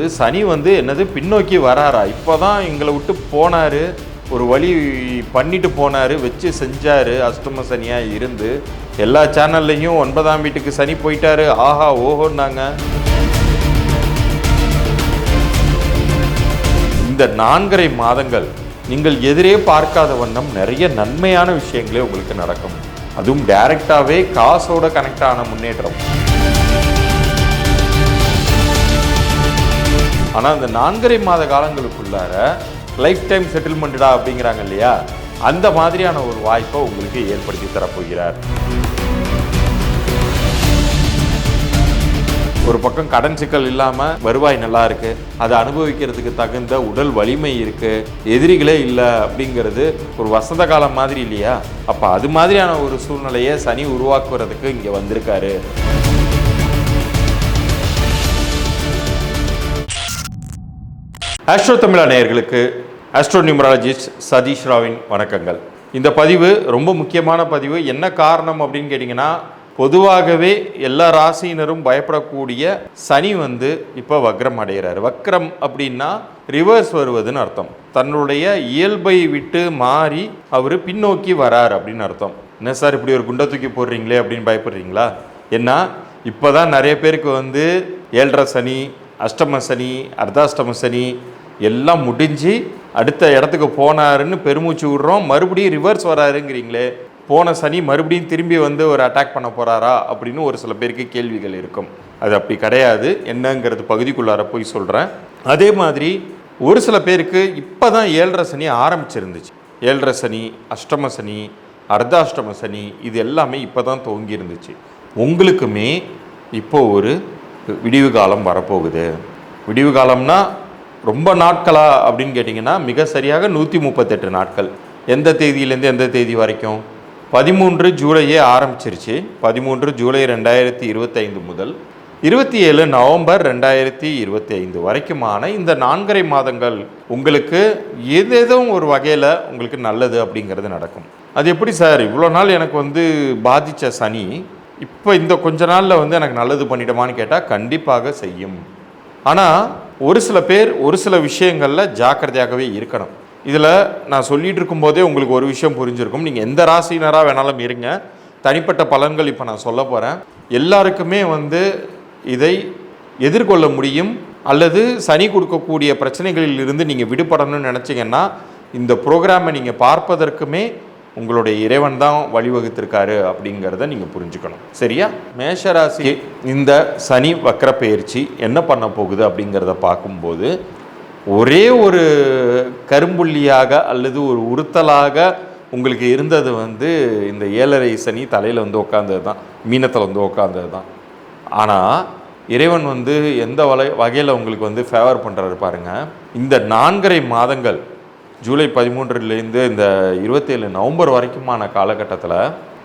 இது சனி வந்து என்னது பின்னோக்கி வராரா? இப்போ தான் எங்களை விட்டு போனாரு. ஒரு வழி பண்ணிட்டு போனார் வச்சு செஞ்சார். அஷ்டம சனியாக இருந்து எல்லா சேனல்லையும் ஒன்பதாம் வீட்டுக்கு சனி போயிட்டாரு. ஆஹா ஓஹோன்னாங்க. இந்த நான்கரை மாதங்கள் நீங்கள் எதிரே பார்க்காத வண்ணம் நிறைய நன்மையான விஷயங்களே உங்களுக்கு நடக்கும். அதுவும் டைரக்டாகவே காசோட கனெக்ட் ஆன முன்னேற்றம். ஆனால் அந்த நான்கரை மாத காலங்களுக்குள்ளார லைஃப் டைம் செட்டில்மெண்ட்டா அப்படிங்கிறாங்க இல்லையா? அந்த மாதிரியான ஒரு வாய்ப்பை உங்களுக்கு ஏற்படுத்தி தரப்போகிறார். ஒரு பக்கம் கடன் சிக்கல் இல்லாமல் வருவாய் நல்லா இருக்கு. அதை அனுபவிக்கிறதுக்கு தகுந்த உடல் வலிமை இருக்கு. எதிரிகளே இல்லை அப்படிங்கிறது ஒரு வசந்த காலம் மாதிரி இல்லையா? அப்போ அது மாதிரியான ஒரு சூழ்நிலையை சனி உருவாக்குறதுக்கு இங்கே வந்திருக்காரு. ஆஸ்ட்ரோ தமிழா நேயர்களுக்கு ஆஸ்ட்ரோ நியூமராலஜிஸ்ட் சதீஷ் ராவின் வணக்கங்கள். இந்த பதிவு ரொம்ப முக்கியமான பதிவு. என்ன காரணம் அப்படின்னு கேட்டிங்கன்னா பொதுவாகவே எல்லா ராசியினரும் பயப்படக்கூடிய சனி வந்து இப்போ வக்ரம் அடைகிறார். வக்ரம் அப்படின்னா ரிவர்ஸ் வருவதுன்னு அர்த்தம். தன்னுடைய இயல்பை விட்டு மாறி அவர் பின்னோக்கி வரார் அப்படின்னு அர்த்தம். என்ன சார் இப்படி ஒரு குண்டை தூக்கி போடுறீங்களே அப்படின்னு பயப்படுறீங்களா? ஏன்னா இப்போ தான் நிறைய பேருக்கு வந்து ஏழரை சனி அஷ்டம சனி அர்த்தாஷ்டம சனி எல்லாம் முடிஞ்சு அடுத்த இடத்துக்கு போனாருன்னு பெருமூச்சு விடுறோம். மறுபடியும் ரிவர்ஸ் வராருங்கிறீங்களே போன சனி மறுபடியும் திரும்பி வந்து ஒரு அட்டாக் பண்ண போகிறாரா அப்படின்னு ஒரு சில பேருக்கு கேள்விகள் இருக்கும். அது அப்படி கிடையாது. என்னங்கிறது பகுதிக்குள்ளார போய் சொல்கிறேன் அதே மாதிரி ஒரு சில பேருக்கு இப்போ தான் ஏழரை சனி ஆரம்பிச்சிருந்துச்சு. ஏழரை சனி அஷ்டம சனி அர்த்தாஷ்டம சனி இது எல்லாமே இப்போ தான் துவங்கி இருந்துச்சு உங்களுக்குமே இப்போ ஒரு விடிவு காலம் வரப்போகுது. விடிவு காலம்னா ரொம்ப நாட்களா அப்படின்னு கேட்டிங்கன்னா மிக சரியாக நூற்றி முப்பத்தெட்டு நாட்கள். எந்த தேதியிலேருந்து எந்த தேதி வரைக்கும்? பதிமூன்று ஜூலையே ஆரம்பிச்சிருச்சு. பதிமூன்று ஜூலை ரெண்டாயிரத்தி இருபத்தைந்து முதல் இருபத்தி ஏழு நவம்பர் ரெண்டாயிரத்தி இருபத்தி ஐந்து வரைக்குமான இந்த நான்கரை மாதங்கள் உங்களுக்கு ஏதேதோ ஒரு வகையில் உங்களுக்கு நல்லது அப்படிங்கிறது நடக்கும். அது எப்படி சார்? இவ்வளோ நாள் எனக்கு வந்து பாதித்த சனி. இப்போ இந்த கொஞ்ச நாளில் வந்து எனக்கு நல்லது பண்ணிட்டோமான்னு கேட்டால் கண்டிப்பாக செய்யும். ஆனால் ஒரு சில பேர் ஒரு சில விஷயங்களில் ஜாக்கிரதையாகவே இருக்கணும். இதில் நான் சொல்லிகிட்டு இருக்கும்போதே உங்களுக்கு ஒரு விஷயம் புரிஞ்சிருக்கும். நீங்கள் எந்த ராசினராக வேணாலும் இருங்க. தனிப்பட்ட பலன்கள் இப்போ நான் சொல்ல போகிறேன் எல்லாருக்குமே வந்து இதை எதிர்கொள்ள முடியும். அல்லது சனி கொடுக்கக்கூடிய பிரச்சனைகளில் இருந்து நீங்கள் விடுபடணும்னு நினச்சிங்கன்னா இந்த ப்ரோக்ராமை நீங்கள் பார்ப்பதற்குமே உங்களுடைய இறைவன் தான் வழிவகுத்திருக்காரு அப்படிங்கிறத நீங்கள் புரிஞ்சுக்கணும். சரியா? மேஷராசி. இந்த சனி வக்கர பயிற்சி என்ன பண்ண போகுது அப்படிங்கிறத பார்க்கும்போது ஒரே ஒரு கரும்புள்ளியாக அல்லது ஒரு உறுத்தலாக உங்களுக்கு இருந்தது வந்து இந்த ஏழரை சனி தலையில் வந்து உட்காந்தது தான் மீனத்தில் வந்து உட்காந்தது தான். ஆனால் இறைவன் வந்து எந்த வலை வகையில் உங்களுக்கு வந்து ஃபேவர் பண்ணுறாரு பாருங்கள் இந்த நான்கரை மாதங்கள் ஜூலை பதிமூன்றுலேருந்து இந்த இருபத்தேழு நவம்பர் வரைக்குமான காலகட்டத்தில்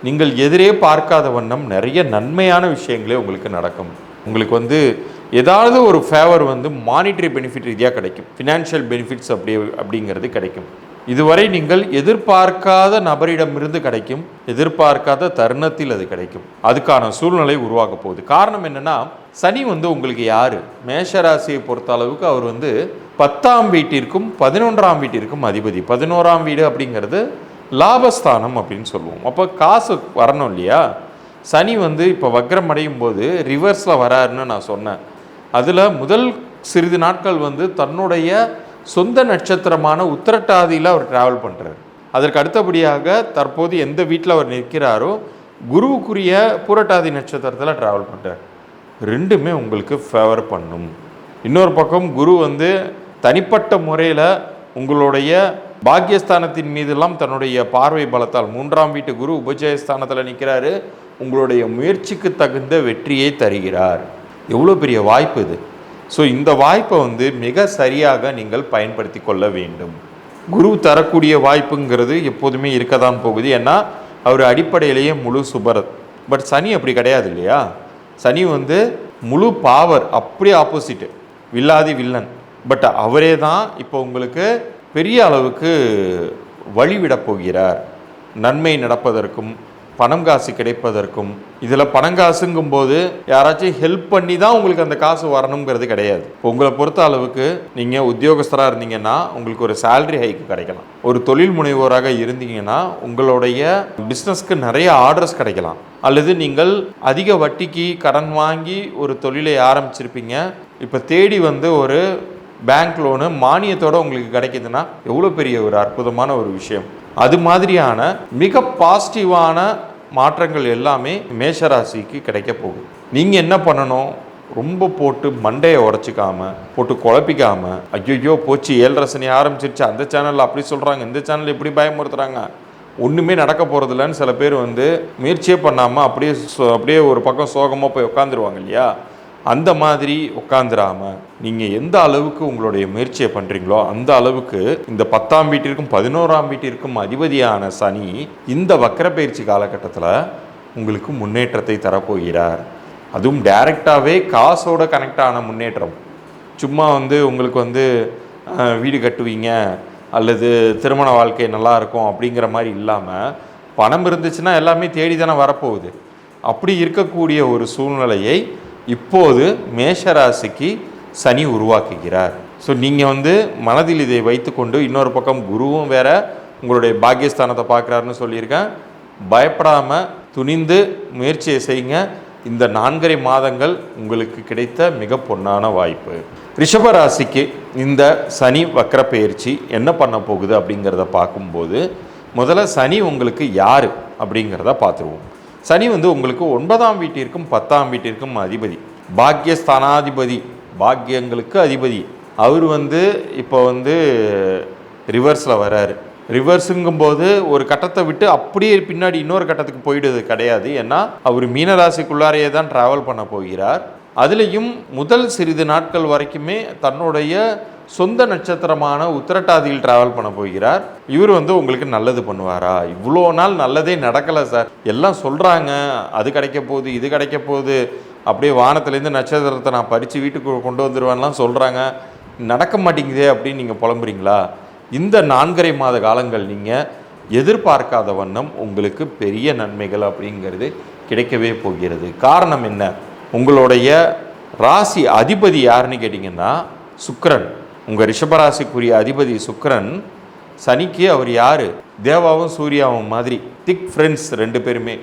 நீங்கள் எதிரே பார்க்காத வண்ணம் நிறைய நன்மையான விஷயங்களே உங்களுக்கு நடக்கும். உங்களுக்கு வந்து ஏதாவது ஒரு ஃபேவர் வந்து மானிட்டரி பெனிஃபிட் ரீதியாக கிடைக்கும். ஃபினான்ஷியல் பெனிஃபிட்ஸ் அப்படி அப்படிங்கிறது கிடைக்கும். இதுவரை நீங்கள் எதிர்பார்க்காத நபரிடமிருந்து கிடைக்கும். எதிர்பார்க்காத தருணத்தில் அது கிடைக்கும். அதுக்கான சூழ்நிலை உருவாக போகுது. காரணம் என்னென்னா சனி வந்து உங்களுக்கு யார்? மேஷராசியை பொறுத்த அளவுக்கு அவர் வந்து பத்தாம் வீட்டிற்கும் பதினொன்றாம் வீட்டிற்கும் அதிபதி. பதினோராம் வீடு அப்படிங்கிறது லாபஸ்தானம் அப்படின்னு சொல்லுவோம். அப்போ காசு வரணும் இல்லையா? சனி வந்து இப்போ வக்ரம் அடையும் போது ரிவர்ஸில் வராருன்னு நான் சொன்னேன். அதில் முதல் சிறிது நாட்கள் வந்து தன்னுடைய சொந்த நட்சத்திரமான உத்திரட்டாதியில் அவர் டிராவல் பண்ணுறாரு அதற்கு அடுத்தபடியாக தற்போது எந்த வீட்டில் அவர் நிற்கிறாரோ குருவுக்குரிய பூரட்டாதி நட்சத்திரத்தில் டிராவல் பண்ணுறார் ரெண்டுமே உங்களுக்கு ஃபேவர் பண்ணும். இன்னொரு பக்கம் குரு வந்து தனிப்பட்ட முறையில் உங்களுடைய பாக்கியஸ்தானத்தின் மீதெல்லாம் தன்னுடைய பார்வை பலத்தால் மூன்றாம் வீட்டு குரு உபஜயஸ்தானத்தில் நிற்கிறாரு உங்களுடைய முயற்சிக்கு தகுந்த வெற்றியை தருகிறார். எவ்வளோ பெரிய வாய்ப்பு இது. ஸோ இந்த வாய்ப்பை வந்து மிக சரியாக நீங்கள் பயன்படுத்தி கொள்ள வேண்டும். குரு தரக்கூடிய வாய்ப்புங்கிறது எப்போதுமே இருக்க தான் போகுது. ஏன்னா அவர் அடிப்படையிலேயே முழு சுபரத் பட் சனி அப்படி கிடையாது இல்லையா? சனி வந்து முழு பாவர் அப்படியே ஆப்போசிட்டு வில்லாதி வில்லன். பட் அவரே தான் இப்போ உங்களுக்கு பெரிய அளவுக்கு வழிவிடப் போகிறார். நன்மை நடப்பதற்கும் பணம் காசு கிடைப்பதற்கும். இதில் பணம் காசுங்கும் போது யாராச்சும் ஹெல்ப் பண்ணி தான் உங்களுக்கு அந்த காசு வரணுங்கிறது கிடையாது. இப்போ உங்களை பொறுத்த அளவுக்கு நீங்கள் உத்தியோகஸ்தராக இருந்தீங்கன்னா உங்களுக்கு ஒரு சேலரி ஹைக்கு கிடைக்கலாம். ஒரு தொழில் முனைவோராக இருந்தீங்கன்னா உங்களுடைய பிஸ்னஸ்க்கு நிறைய ஆர்டர்ஸ் கிடைக்கலாம். அல்லது நீங்கள் அதிக வட்டிக்கு கடன் வாங்கி ஒரு தொழிலை ஆரம்பிச்சிருப்பீங்க. இப்போ தேடி வந்து ஒரு பேங்க் லோனு மானியத்தோடு உங்களுக்கு கிடைக்குதுன்னா எவ்வளோ பெரிய ஒரு அற்புதமான ஒரு விஷயம். அது மாதிரியான மிக பாசிட்டிவான மாற்றங்கள் எல்லாமே மேஷராசிக்கு கிடைக்க போகுது. நீங்கள் என்ன பண்ணணும்? ரொம்ப போட்டு மண்டையை உடச்சிக்காம போட்டு குழப்பிக்காம ஐயோ போச்சு ஏழரை சனி ஆரம்பிச்சிருச்சு அந்த சேனலில் அப்படி சொல்கிறாங்க இந்த சேனல் இப்படி பயமுறுத்துறாங்க. ஒன்றுமே நடக்க போகிறதில்லன்னு சில பேர் வந்து முயற்சியே பண்ணாமல் அப்படியே சோ- அப்படியே ஒரு பக்கம் சோகமாக போய் உட்காந்துருவாங்க இல்லையா? அந்த மாதிரி உட்காந்துராம நீங்கள் எந்த அளவுக்கு உங்களுடைய முயற்சியை பண்ணுறீங்களோ அந்த அளவுக்கு இந்த பத்தாம் வீட்டிற்கும் பதினோராம் வீட்டிற்கும் அதிபதியான சனி இந்த வக்கரப்பயிற்சி காலகட்டத்தில் உங்களுக்கு முன்னேற்றத்தை தரப்போகிறார். அதுவும் டைரெக்டாகவே காசோட கனெக்ட் ஆன முன்னேற்றம். சும்மா வந்து உங்களுக்கு வந்து வீடு கட்டுவீங்க அல்லது திருமண வாழ்க்கை நல்லாயிருக்கும் அப்படிங்கிற மாதிரி இல்லாமல் பணம் இருந்துச்சுன்னா எல்லாமே தேடி தானே வரப்போகுது. அப்படி இருக்கக்கூடிய ஒரு சூழ்நிலையை இப்போது மேஷராசிக்கு சனி உருவாக்குகிறார். ஸோ நீங்கள் வந்து மனதில் இதை வைத்துக்கொண்டு இன்னொரு பக்கம் குருவும் வேற உங்களுடைய பாக்கியஸ்தானத்தை பார்க்குறாருன்னு சொல்லியிருக்கேன். பயப்படாமல் துணிந்து முயற்சியை செய்யுங்க. இந்த நான்கரை மாதங்கள் உங்களுக்கு கிடைத்த மிக பொன்னான வாய்ப்பு. ரிஷபராசிக்கு இந்த சனி வக்கர பயிற்சி என்ன பண்ண போகுது அப்படிங்கிறத பார்க்கும்போது முதல்ல சனி உங்களுக்கு யார் அப்படிங்கிறத பார்த்துருவோம். சனி வந்து உங்களுக்கு ஒன்பதாம் வீட்டிற்கும் பத்தாம் வீட்டிற்கும் அதிபதி. பாக்கியஸ்தானாதிபதி பாக்கியங்களுக்கு அதிபதி. அவர் வந்து இப்போ வந்து ரிவர்ஸில் வராரு. ரிவர்ஸுங்கும்போது ஒரு கட்டத்தை விட்டு அப்படியே பின்னாடி இன்னொரு கட்டத்துக்கு போயிடுது கிடையாது. ஏன்னா அவர் மீனராசிக்குள்ளாரையே தான் ட்ராவல் பண்ண போகிறார். அதுலேயும் முதல் சிறிது நாட்கள் வரைக்குமே தன்னுடைய சொந்த நட்சத்திரமான உத்திரட்டாதியில் டிராவல் பண்ண போகிறார். இவர் வந்து உங்களுக்கு நல்லது பண்ணுவாரா? இவ்வளோ நாள் நல்லதே நடக்கலை சார் எல்லாம் சொல்கிறாங்க அது கிடைக்க போகுது இது கிடைக்க போகுது. அப்படியே வானத்துலேருந்து நட்சத்திரத்தை நான் பறித்து வீட்டுக்கு கொண்டு வந்துடுவேன்லாம் சொல்கிறாங்க நடக்க மாட்டேங்குதே அப்படின்னு நீங்கள் புலம்புறீங்களா? இந்த நான்கரை மாத காலங்கள் நீங்கள் எதிர்பார்க்காத வண்ணம் உங்களுக்கு பெரிய நன்மைகள் அப்படிங்கிறது கிடைக்கவே போகிறது. காரணம் என்ன? உங்களுடைய ராசி அதிபதி யாருன்னு கேட்டிங்கன்னா சுக்கரன். உங்கள் ரிஷபராசிக்குரிய அதிபதி சுக்கரன். சனிக்கு அவர் யார்? தேவாவும் சூர்யாவும் மாதிரி. திக் ஃப்ரெண்ட்ஸ் ரெண்டு பேருமே.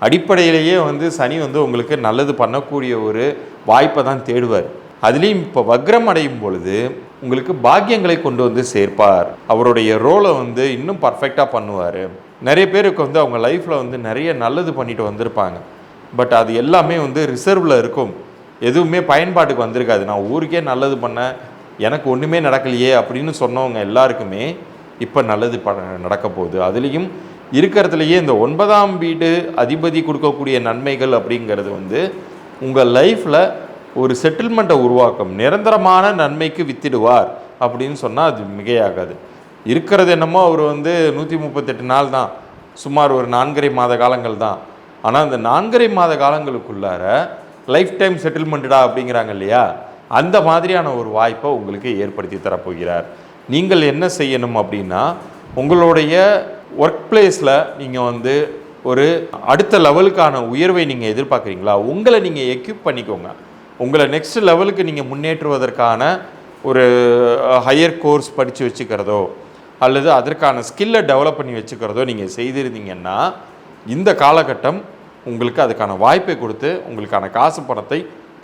அடிப்படையிலேயே வந்து சனி வந்து உங்களுக்கு நல்லது பண்ணக்கூடிய ஒரு வாய்ப்பை தான் தேடுவார். அதுலேயும் இப்போ வக்ரம் அடையும் பொழுது உங்களுக்கு பாக்கியங்களை கொண்டு வந்து சேர்ப்பார். அவருடைய ரோலை வந்து இன்னும் பர்ஃபெக்டாக பண்ணுவார். நிறைய பேருக்கு வந்து அவங்க லைஃப்பில் வந்து நிறைய நல்லது பண்ணிட்டு வந்திருப்பாங்க. பட் அது எல்லாமே வந்து ரிசர்வில் இருக்கும். எதுவுமே பயன்பாட்டுக்கு வந்திருக்காது. நான் ஊருக்கே நல்லது பண்ணேன் எனக்கு ஒன்றுமே நடக்கலையே அப்படின்னு சொன்னவங்க எல்லாருக்குமே இப்போ நல்லது ப நடக்க போகுது. அதுலேயும் இருக்கிறதுலையே இந்த ஒன்பதாம் வீடு அதிபதி கொடுக்கக்கூடிய நன்மைகள் அப்படிங்கிறது வந்து உங்கள் லைஃப்பில் ஒரு செட்டில்மெண்ட்டை உருவாக்கும். நிரந்தரமான நன்மைக்கு வித்திடுவார் அப்படின்னு சொன்னால் அது மிகையாகாது. இருக்கிறது என்னமோ அவர் வந்து நூற்றி முப்பத்தெட்டு நாள் தான். சுமார் ஒரு நான்கரை மாத காலங்கள் தான். ஆனால் அந்த நான்கரை மாத காலங்களுக்குள்ளார லைஃப் டைம் செட்டில்மெண்ட்டடா அப்படிங்கிறாங்க இல்லையா? அந்த மாதிரியான ஒரு வாய்ப்பை உங்களுக்கு ஏற்படுத்தி தரப்போகிறார். நீங்கள் என்ன செய்யணும் அப்படின்னா உங்களுடைய ஒர்க் பிளேஸில் நீங்கள் வந்து ஒரு அடுத்த லெவலுக்கான உயர்வை நீங்கள் எதிர்பார்க்குறீங்களா? உங்களை நீங்கள் எக்யூப் பண்ணிக்கோங்க. உங்களை நெக்ஸ்ட் லெவலுக்கு நீங்கள் முன்னேற்றுவதற்கான ஒரு ஹையர் கோர்ஸ் படித்து வச்சுக்கிறதோ அல்லது அதற்கான ஸ்கில்லை டெவலப் பண்ணி வச்சுக்கிறதோ நீங்கள் செய்திருந்தீங்கன்னா இந்த காலகட்டம் உங்களுக்கு அதுக்கான வாய்ப்பை கொடுத்து உங்களுக்கான காசு பணத்தை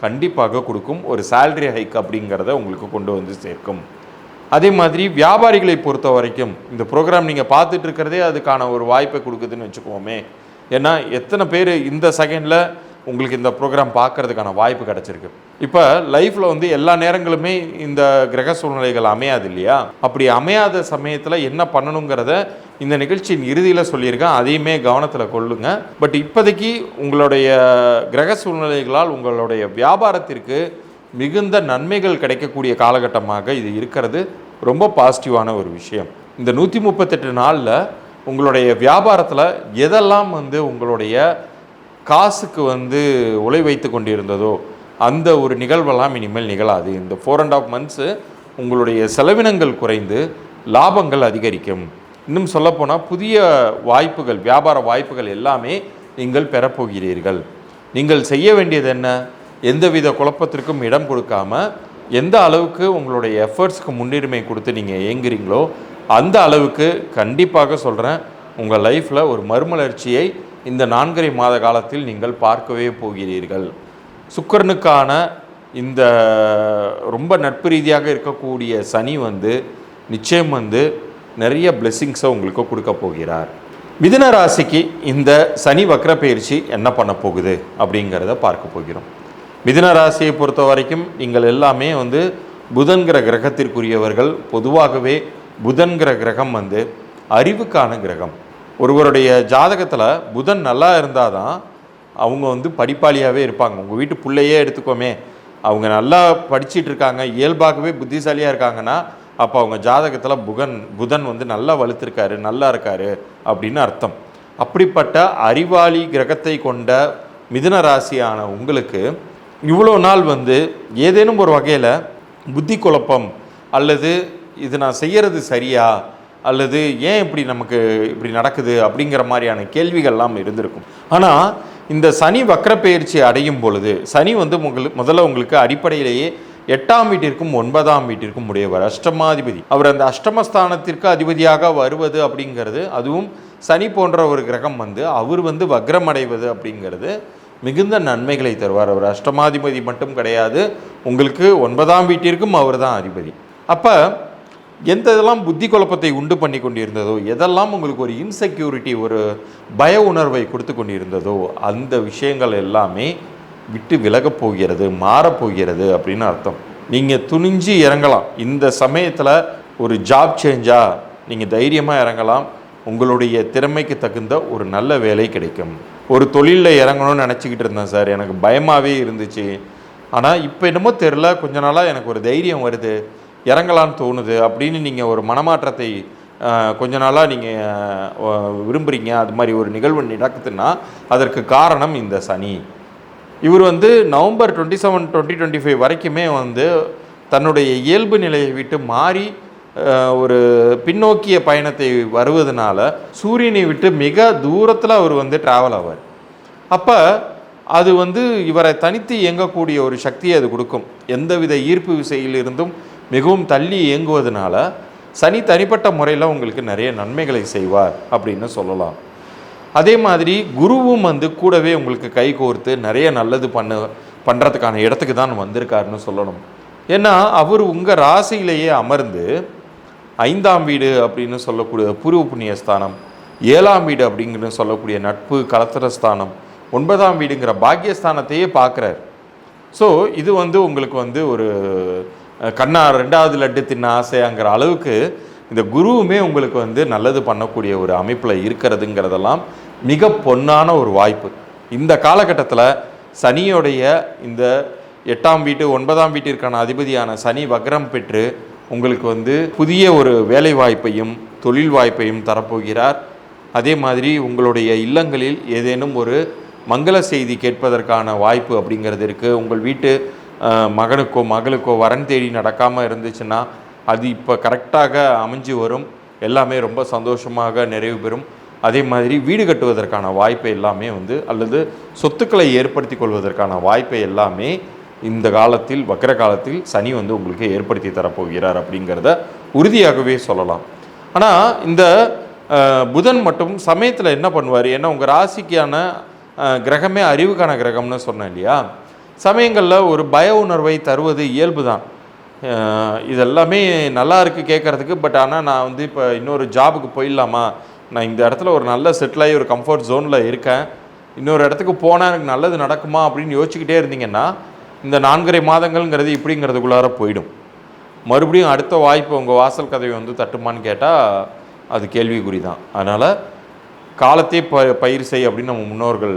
கண்டிப்பாக கொடுக்கும் ஒரு சேல்ரி ஹைக் அப்படிங்கிறத உங்களுக்கு கொண்டு வந்து சேர்க்கும். அதே மாதிரி வியாபாரிகளை பொறுத்த வரைக்கும் இந்த ப்ரோக்ராம் நீங்கள் பார்த்துட்டு இருக்கிறதே அதுக்கான ஒரு வாய்ப்பை கொடுக்குதுன்னு வச்சுக்கோமே. ஏன்னா எத்தனை பேர் இந்த செகண்டில் உங்களுக்கு இந்த ப்ரோக்ராம் பார்க்கறதுக்கான வாய்ப்பு கிடச்சிருக்கு. இப்போ லைஃப்பில் வந்து எல்லா நேரங்களுமே இந்த கிரக சூழ்நிலைகள் அமையாது இல்லையா? அப்படி அமையாத சமயத்தில் என்ன பண்ணணுங்கிறத இந்த நிகழ்ச்சியின் இறுதியில் சொல்லியிருக்கேன் அதையுமே கவனத்தில் கொள்ளுங்க. பட் இப்போதைக்கு உங்களுடைய கிரக சூழ்நிலைகளால் உங்களுடைய வியாபாரத்திற்கு மிகுந்த நன்மைகள் கிடைக்கக்கூடிய காலகட்டமாக இது இருக்கிறது. ரொம்ப பாசிட்டிவான ஒரு விஷயம். இந்த நூற்றி முப்பத்தெட்டு நாளில் உங்களுடைய வியாபாரத்தில் எதெல்லாம் வந்து உங்களுடைய காசுக்கு வந்து உழை வைத்து கொண்டிருந்ததோ அந்த ஒரு நிகழ்வெல்லாம் இனிமேல் நிகழாது. இந்த ஃபோர் அண்ட் ஆஃப் மந்த்ஸு உங்களுடைய செலவினங்கள் குறைந்து லாபங்கள் அதிகரிக்கும். இன்னும் சொல்லப்போனால் புதிய வாய்ப்புகள் வியாபார வாய்ப்புகள் எல்லாமே நீங்கள் பெறப்போகிறீர்கள். நீங்கள் செய்ய வேண்டியது என்ன? எந்தவித குழப்பத்திற்கும் இடம் கொடுக்காம எந்த அளவுக்கு உங்களுடைய எஃபர்ட்ஸ்க்கு முன்னுரிமை கொடுத்து நீங்கள் இயங்குறீங்களோ அந்த அளவுக்கு கண்டிப்பாக சொல்கிறேன் உங்கள் லைஃப்பில் ஒரு மறுமலர்ச்சியை இந்த நான்கரை மாத காலத்தில் நீங்கள் பார்க்கவே போகிறீர்கள். சுக்கரனுக்கான இந்த ரொம்ப நட்பு ரீதியாக இருக்கக்கூடிய சனி வந்து நிச்சயம் வந்து நிறைய பிளெஸ்ஸிங்ஸை உங்களுக்கு கொடுக்க போகிறார். மிதுன ராசிக்கு இந்த சனி வக்ர பயிற்சி என்ன பண்ண போகுது அப்படிங்கிறத பார்க்க போகிறோம். மிதுன ராசியை பொறுத்த வரைக்கும் நீங்கள் எல்லாமே வந்து புதன்கிற கிரகத்திற்குரியவர்கள். பொதுவாகவே புதன்கிற கிரகம் வந்து அறிவுக்கான கிரகம். ஒருவருடைய ஜாதகத்தில் புதன் நல்லா இருந்தால் தான் அவங்க வந்து படிப்பாளியாகவே இருப்பாங்க. உங்கள் வீட்டு பிள்ளையே எடுத்துக்கோமே. அவங்க நல்லா படிச்சிட்டு இருக்காங்க. இயல்பாகவே புத்திசாலியாக இருக்காங்கன்னா அப்போ அவங்க ஜாதகத்தில் புகன் புதன் வந்து நல்லா வலுத்திருக்காரு நல்லா இருக்காரு அப்படின்னு அர்த்தம். அப்படிப்பட்ட அறிவாளி கிரகத்தை கொண்ட மிதுன ராசியான உங்களுக்கு இவ்வளோ நாள் வந்து ஏதேனும் ஒரு வகையில் புத்தி குழப்பம் அல்லது இது நான் செய்கிறது சரியா? அல்லது ஏன் இப்படி நமக்கு இப்படி நடக்குது? அப்படிங்கிற மாதிரியான கேள்விகள்லாம் இருந்திருக்கும். ஆனால் இந்த சனி வக்ர அடையும் பொழுது சனி வந்து உங்களுக்கு முதல்ல உங்களுக்கு அடிப்படையிலேயே எட்டாம் வீட்டிற்கும் ஒன்பதாம் வீட்டிற்கும் உடையவர் அஷ்டமாதிபதி. அவர் அந்த அஷ்டமஸ்தானத்திற்கு அதிபதியாக வருவது அப்படிங்கிறது அதுவும் சனி போன்ற ஒரு கிரகம் வந்து அவர் வந்து வக்ரமடைவது அப்படிங்கிறது மிகுந்த நன்மைகளை தருவார். அவர் அஷ்டமாதிபதி மட்டும் கிடையாது உங்களுக்கு ஒன்பதாம் வீட்டிற்கும் அவர் தான் அதிபதி. அப்போ எந்த இதெல்லாம் புத்தி குழப்பத்தை உண்டு பண்ணி கொண்டிருந்ததோ எதெல்லாம் உங்களுக்கு ஒரு இன்செக்யூரிட்டி ஒரு பய உணர்வை கொடுத்து கொண்டிருந்ததோ அந்த விஷயங்கள் எல்லாமே விட்டு விலகப் போகிறது மாறப்போகிறது அப்படின்னு அர்த்தம். நீங்கள் துணிஞ்சு இறங்கலாம். இந்த சமயத்தில் ஒரு ஜாப் சேஞ்சாக நீங்கள் தைரியமாக இறங்கலாம். உங்களுடைய திறமைக்கு தகுந்த ஒரு நல்ல வேலை கிடைக்கும். ஒரு தொழிலில் இறங்கணும்னு நினச்சிக்கிட்டு இருந்தேன் சார். எனக்கு பயமாகவே இருந்துச்சு. ஆனால் இப்போ என்னமோ தெரில கொஞ்ச நாளாக எனக்கு ஒரு தைரியம் வருது. இறங்கலான்னு தோணுது அப்படின்னு நீங்கள் ஒரு மனமாற்றத்தை கொஞ்ச நாளாக நீங்கள் விரும்புகிறீங்க அது மாதிரி ஒரு நிகழ்வு நடக்குதுன்னா அதற்கு காரணம் இந்த சனி. இவர் வந்து November twenty seven twenty twenty five வரைக்குமே வந்து தன்னுடைய இயல்பு நிலையை விட்டு மாறி ஒரு பின்னோக்கிய பயணத்தை வருவதனால சூரியனை விட்டு மிக தூரத்தில் அவர் வந்து ட்ராவல் ஆவார். அப்போ அது வந்து இவரை தனித்து இயங்கக்கூடிய ஒரு சக்தியை அது கொடுக்கும். எந்தவித ஈர்ப்பு விசையிலிருந்தும் மிகவும் தள்ளி இயங்குவதனால சனி தனிப்பட்ட முறையில் உங்களுக்கு நிறைய நன்மைகளை செய்வார் அப்படின்னு சொல்லலாம். அதே மாதிரி குருவும் வந்து கூடவே உங்களுக்கு கை கோர்த்து நிறைய நல்லது பண்ண பண்ணுறதுக்கான இடத்துக்கு தான் வந்திருக்காருன்னு சொல்லணும். ஏன்னா அவர் உங்கள் ராசியிலேயே அமர்ந்து ஐந்தாம் வீடு அப்படின்னு சொல்லக்கூடிய பூர்வ புண்ணிய ஸ்தானம் ஏழாம் வீடு அப்படிங்கிற சொல்லக்கூடிய நட்பு கலத்திர ஸ்தானம் ஒன்பதாம் வீடுங்கிற பாக்கியஸ்தானத்தையே பார்க்குறார். ஸோ இது வந்து உங்களுக்கு வந்து ஒரு கண்ணா ரெண்டாவது லட்டு தின்ன ஆசையாங்கிற அளவுக்கு இந்த குருவுமே உங்களுக்கு வந்து நல்லது பண்ணக்கூடிய ஒரு அமைப்பில் இருக்கிறதுங்கிறதெல்லாம் மிக பொன்னான ஒரு வாய்ப்பு. இந்த காலகட்டத்தில் சனியோடைய இந்த எட்டாம் வீட்டு ஒன்பதாம் வீட்டிற்கான அதிபதியான சனி வக்ரம் பெற்று உங்களுக்கு வந்து புதிய ஒரு வேலை வாய்ப்பையும் தொழில் வாய்ப்பையும் தரப்போகிறார். அதே மாதிரி உங்களுடைய இல்லங்களில் ஏதேனும் ஒரு மங்கள செய்தி கேட்பதற்கான வாய்ப்பு அப்படிங்கிறது இருக்குது உங்கள் வீட்டு மகனுக்கோ மகளுக்கோ வரன் தேடி நடக்காமல் இருந்துச்சுன்னா அது இப்போ கரெக்டாக அமைஞ்சு வரும். எல்லாமே ரொம்ப சந்தோஷமாக நிறைவு பெறும். அதே மாதிரி வீடு கட்டுவதற்கான வாய்ப்பை எல்லாமே வந்து அல்லது சொத்துக்களை ஏற்படுத்தி கொள்வதற்கான வாய்ப்பை எல்லாமே இந்த காலத்தில் வக்கர காலத்தில் சனி வந்து உங்களுக்கு ஏற்படுத்தி தரப்போகிறார் அப்படிங்கிறத உறுதியாகவே சொல்லலாம். ஆனால் இந்த புதன் மட்டும் சமயத்தில் என்ன பண்ணுவார்? ஏன்னா உங்கள் ராசிக்கான கிரகமே அறிவுக்கான கிரகம்னு சொன்னேன் இல்லையா? சமயங்களில் ஒரு பய உணர்வை தருவது இயல்பு தான். இதெல்லாமே நல்லா இருக்குது கேட்குறதுக்கு பட் ஆனால் நான் வந்து இப்போ இன்னொரு ஜாபுக்கு போயிடலாமா? நான் இந்த இடத்துல ஒரு நல்ல செட்டில் ஆகி ஒரு கம்ஃபர்ட் ஜோனில் இருக்கேன். இன்னொரு இடத்துக்கு போனால் எனக்கு நல்லது நடக்குமா அப்படின்னு யோசிச்சுக்கிட்டே இருந்தீங்கன்னா இந்த நான்கரை மாதங்கள்ங்கிறது இப்படிங்கிறதுக்குள்ளார போயிடும். மறுபடியும் அடுத்த வாய்ப்பு உங்கள் வாசல் கதவை வந்து தட்டுமான்னு கேட்டால் அது கேள்விக்குறி தான் அதனால் காலத்தையே ப பயிர் செய் அப்படின்னு நம்ம முன்னோர்கள்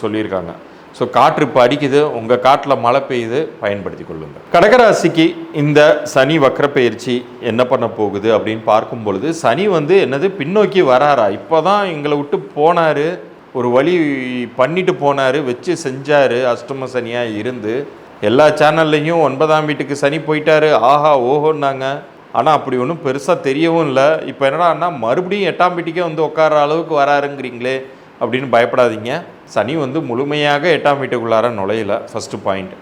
சொல்லியிருக்காங்க. ஸோ காற்று இப்போ அடிக்குது உங்கள் காட்டில் மழை பெய்யுது பயன்படுத்தி கொள்ளுங்கள் கடகராசிக்கு இந்த சனி வக்கரப்பயிற்சி பயிற்சி என்ன பண்ண போகுது அப்படின்னு பார்க்கும் பொழுது சனி வந்து என்னது பின்னோக்கி வராரா? இப்போ தான் எங்களை விட்டு போனார் ஒரு வழி பண்ணிட்டு போனார் வச்சு செஞ்சார் அஷ்டம சனியாக இருந்து. எல்லா சேனல்லையும் ஒன்பதாம் வீட்டுக்கு சனி போயிட்டாரு ஆஹா ஓஹோன்னாங்க. ஆனால் அப்படி ஒன்றும் பெருசாக தெரியவும் இல்லை. இப்போ என்னடான்னா மறுபடியும் எட்டாம் வீட்டுக்கே வந்து உட்கார அளவுக்கு வராருங்கிறீங்களே அப்படின்னு பயப்படாதீங்க. சனி வந்து முழுமையாக எட்டாம் வீட்டுக்குள்ளார நுழையல ஃபஸ்ட்டு பாயிண்ட்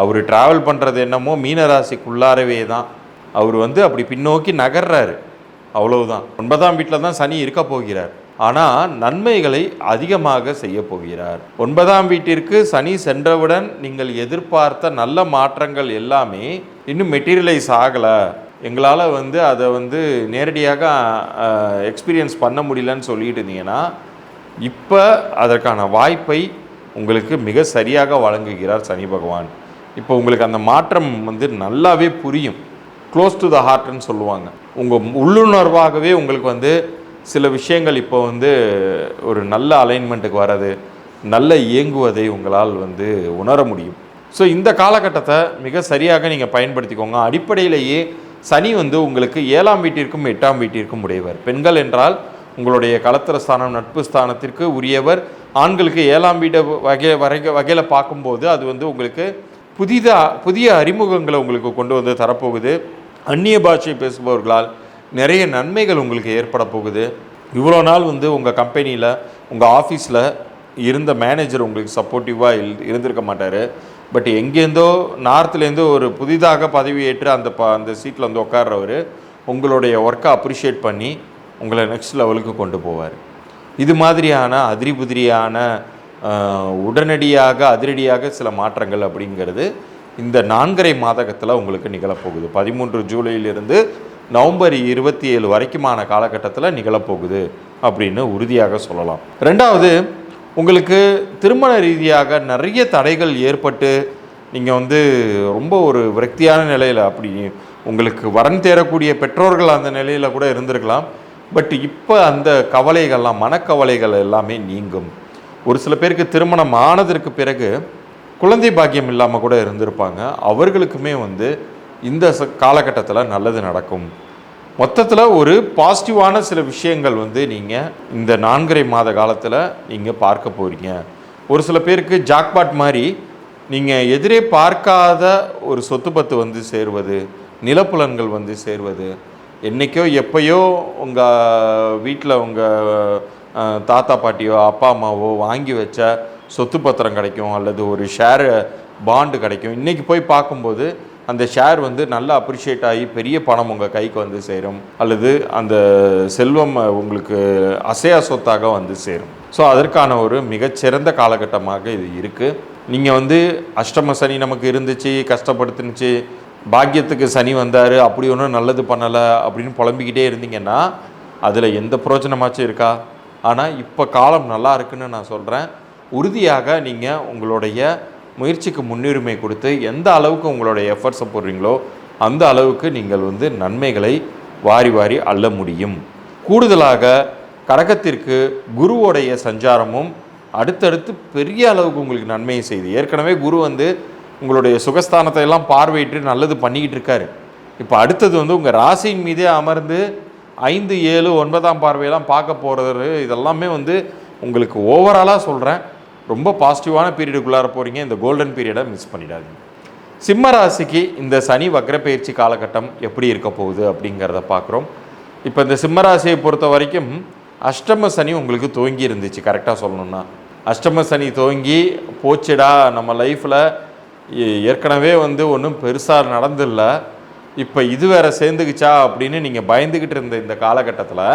அவர் ட்ராவல் பண்ணுறது என்னமோ மீனராசிக்குள்ளாரவே தான். அவர் வந்து அப்படி பின்னோக்கி நகர்றாரு. அவ்வளவுதான். ஒன்பதாம் வீட்டில் தான் சனி இருக்க போகிறார். ஆனால் நன்மைகளை அதிகமாக செய்ய போகிறார். ஒன்பதாம் வீட்டிற்கு சனி சென்றவுடன் நீங்கள் எதிர்பார்த்த நல்ல மாற்றங்கள் எல்லாமே இன்னும் மெட்டீரியலைஸ் ஆகலை. எங்களால் வந்து அதை வந்து நேரடியாக எக்ஸ்பீரியன்ஸ் பண்ண முடியலன்னு சொல்லிட்டு இருந்தீங்கன்னா இப்போ அதற்கான வாய்ப்பை உங்களுக்கு மிக சரியாக வழங்குகிறார் சனி பகவான். இப்போ உங்களுக்கு அந்த மாற்றம் வந்து நல்லாவே புரியும். க்ளோஸ் டு த ஹார்ட்னு சொல்லுவாங்க. உங்கள் உள்ளுணர்வாகவே உங்களுக்கு வந்து சில விஷயங்கள் இப்போ வந்து ஒரு நல்ல அலைன்மெண்ட்டுக்கு வர்றது நல்ல இயங்குவதை உங்களால் வந்து உணர முடியும். ஸோ இந்த காலகட்டத்தை மிக சரியாக நீங்கள் பயன்படுத்திக்கோங்க. அடிப்படையிலேயே சனி வந்து உங்களுக்கு ஏழாம் வீட்டிற்கும் எட்டாம் வீட்டிற்கும் உடையவர். பெண்கள் என்றால் உங்களுடைய கலத்திர ஸ்தானம் நட்பு ஸ்தானத்திற்கு உரியவர் ஆண்களுக்கு ஏழாம் வீடு வகை வரை வகையில் பார்க்கும்போது அது வந்து உங்களுக்கு புதிதாக புதிய அறிமுகங்களை உங்களுக்கு கொண்டு வந்து தரப்போகுது. அந்நிய பாஷை பேசுபவர்களால் நிறைய நன்மைகள் உங்களுக்கு ஏற்பட போகுது. இவ்வளோ நாள் வந்து உங்கள் கம்பெனியில் உங்கள் ஆஃபீஸில் இருந்த மேனேஜர் உங்களுக்கு சப்போர்ட்டிவாக இல் இருந்திருக்க மாட்டார். பட் எங்கேருந்தோ நார்த்துலேருந்தோ ஒரு புதிதாக பதவியேற்று அந்த ப அந்த சீட்டில் வந்து உட்கார்றவர் உங்களுடைய ஒர்க்கை அப்ரிஷியேட் பண்ணி உங்களை நெக்ஸ்ட் லெவலுக்கு கொண்டு போவார். இது மாதிரியான அதிரி புதிரியான உடனடியாக அதிரடியாக சில மாற்றங்கள் அப்படிங்கிறது இந்த நான்கரை மாதகத்தில் உங்களுக்கு நிகழப்போகுது. பதிமூன்று ஜூலையிலிருந்து நவம்பர் இருபத்தி ஏழு வரைக்குமான காலகட்டத்தில் நிகழப்போகுது அப்படின்னு உறுதியாக சொல்லலாம். ரெண்டாவது உங்களுக்கு திருமண ரீதியாக நிறைய தடைகள் ஏற்பட்டு நீங்கள் வந்து ரொம்ப ஒரு விரக்தியான நிலையில் அப்படி உங்களுக்கு வரன் தேரக்கூடிய பெற்றோர்கள் அந்த நிலையில் கூட இருந்திருக்கலாம். பட் இப்போ அந்த கவலைகள்லாம் மனக்கவலைகள் எல்லாமே நீங்கும். ஒரு சில பேருக்கு திருமணம் ஆனதற்கு பிறகு குழந்தை பாக்கியம் இல்லாமல் கூட இருந்திருப்பாங்க. அவர்களுக்குமே வந்து இந்த காலகட்டத்தில் நல்லது நடக்கும். மொத்தத்தில் ஒரு பாசிட்டிவான சில விஷயங்கள் வந்து நீங்கள் இந்த நான்கரை மாத காலத்தில் நீங்கள் பார்க்க போகிறீங்க ஒரு சில பேருக்கு ஜாக்பாட் மாதிரி நீங்கள் எதிரே பார்க்காத ஒரு சொத்து பத்து வந்து சேருவது நிலப்புலன்கள் வந்து சேருவது என்றைக்கோ எப்பயோ உங்கள் வீட்டில் உங்கள் தாத்தா பாட்டியோ அப்பா அம்மாவோ வாங்கி வச்ச சொத்து பத்திரம் கிடைக்கும் அல்லது ஒரு ஷேர் பாண்டு கிடைக்கும். இன்றைக்கி போய் பார்க்கும்போது அந்த ஷேர் வந்து நல்லா அப்ரிஷியேட் ஆகி பெரிய பணம் உங்கள் கைக்கு வந்து சேரும். அல்லது அந்த செல்வம் உங்களுக்கு அசையா சொத்தாக வந்து சேரும். ஸோ அதற்கான ஒரு மிகச்சிறந்த காலகட்டமாக இது இருக்குது நீங்கள் வந்து அஷ்டம சனி நமக்கு இருந்துச்சு கஷ்டப்படுத்துனுச்சு பாக்கியத்துக்கு சனி வந்தார் அப்படி ஒன்றும் நல்லது பண்ணலை அப்படின்னு புலம்பிக்கிட்டே இருந்தீங்கன்னா அதில் எந்த பிரோஜனமாச்சும் இருக்கா? ஆனால் இப்போ காலம் நல்லா இருக்குன்னு நான் சொல்கிறேன் உறுதியாக நீங்கள் உங்களுடைய முயற்சிக்கு முன்னுரிமை கொடுத்து எந்த அளவுக்கு உங்களுடைய எஃபர்ட்ஸை போடுறீங்களோ அந்த அளவுக்கு நீங்கள் வந்து நன்மைகளை வாரி வாரி அள்ள முடியும். கூடுதலாக கடகத்திற்கு குருவோடைய சஞ்சாரமும் அடுத்தடுத்து பெரிய அளவுக்கு உங்களுக்கு நன்மையை செய்யுது ஏற்கனவே குரு வந்து உங்களுடைய சுகஸ்தானத்தை எல்லாம் பார்வையிட்டு நல்லது பண்ணிக்கிட்டு இருக்காரு. இப்போ அடுத்தது வந்து உங்கள் ராசியின் மீதே அமர்ந்து ஐந்து ஏழு ஒன்பதாம் பார்வையெல்லாம் பார்க்க போகிறது இதெல்லாமே வந்து உங்களுக்கு ஓவராலாக சொல்கிறேன் ரொம்ப பாசிட்டிவான பீரியடுக்குள்ளார போகிறீங்க இந்த கோல்டன் பீரியடை மிஸ் பண்ணிடாதீங்க. சிம்ம ராசிக்கு இந்த சனி வக்ரப்பயிற்சி காலகட்டம் எப்படி இருக்க போகுது அப்படிங்கிறத பார்க்குறோம். இப்போ இந்த சிம்ம ராசியை பொறுத்த வரைக்கும் அஷ்டம சனி உங்களுக்கு துவங்கி இருந்துச்சு. கரெக்டாக சொல்லணும்னா. அஷ்டம சனி துவங்கி போச்சுடா. நம்ம லைஃப்பில் ஏற்கனவே வந்து ஒன்றும் பெருசாக நடந்தில்ல. இப்போ இது வேற சேர்ந்துக்குச்சா அப்படின்னு நீங்கள் பயந்துக்கிட்டு இருந்த இந்த காலகட்டத்தில்